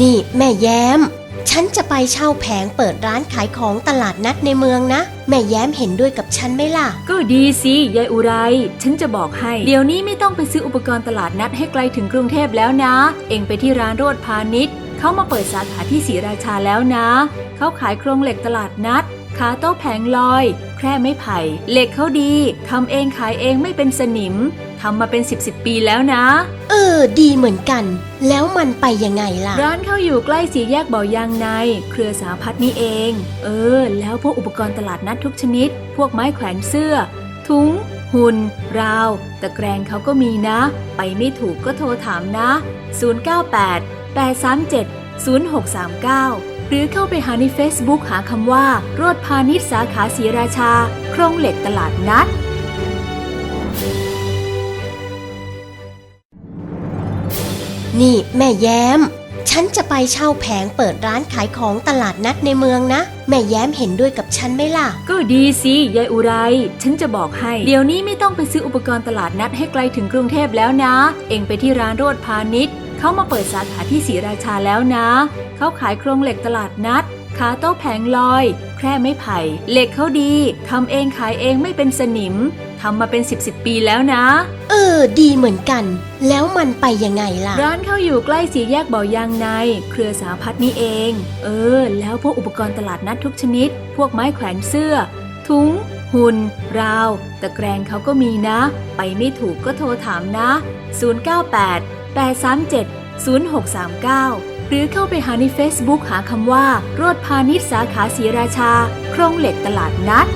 นี่แม่แย้ม ฉันจะไปเช่าแผงเปิดร้านขายของตลาดนัดในเมืองนะ แม่แย้มเห็นด้วยกับฉันไหมล่ะ ก็ดีสิยายอุไร ฉันจะบอกให้ เดี๋ยวนี้ไม่ต้องไปซื้ออุปกรณ์ตลาดนัดให้ไกลถึงกรุงเทพแล้วนะ เองไปที่ร้านโรดพาณิชย์เขามาเปิดสาขาที่ศรีราชาแล้วนะ เขาขายโครงเหล็กตลาดนัดขาโต๊ะแผงลอย แคร่ไม้ไผ่ เหล็กเขาดีทำเองขายเองไม่เป็นสนิม ทำมาเป็น 10บสปีแล้วนะ เออ ดีเหมือนกัน แล้วมันไปยังไงล่ะ ร้านเขาอยู่ใกล้สีแยกบ่อยางใน เครือสาพัฒน์นี่เอง เออ แล้วพวกอุปกรณ์ตลาดนัดทุกชนิด พวกไม้แขวนเสื้อ ถุง หุ่น ราว ตะแกรงเขาก็มีนะ ไปไม่ถูกก็โทรถามนะ 098 837 0639 หรือเข้าไปหาใน Facebook หาคำว่า โรดพาณิชย์สาขาศรีราชา โครงเหล็กตลาดนัด นี่แม่แย้ม ฉันจะไปเช่าแผงเปิดร้านขายของตลาดนัดในเมืองนะ แม่แย้มเห็นด้วยกับฉันไหมล่ะ ก็ดีสิยายอุไร ฉันจะบอกให้ เดี๋ยวนี้ไม่ต้องไปซื้ออุปกรณ์ตลาดนัดให้ไกลถึงกรุงเทพแล้วนะ เองไปที่ร้านโรดพาณิชย์เขามาเปิดสาขาที่ศรีราชาแล้วนะ เขาขายโครงเหล็กตลาดนัด ขาโต๊ะแผงลอย แคร่ไม้ไผ่ เหล็กเขาดี ทำเองขายเองไม่เป็นสนิม ทำมาเป็น 10บสปีแล้วนะ เออ ดีเหมือนกัน แล้วมันไปยังไงล่ะ ร้านเขาอยู่ใกล้สีแยกบ่อยางใน เครือสาพัฒน์นี่เอง เออ แล้วพวกอุปกรณ์ตลาดนัดทุกชนิด พวกไม้แขวนเสื้อ ถุง หุ่น ราว ตะแกรงเขาก็มีนะ ไปไม่ถูกก็โทรถามนะ 098 837 0639 หรือเข้าไปหาใน Facebook หาคำว่า โรดพาณิชย์สาขาศรีราชา โครงเหล็กตลาดนัด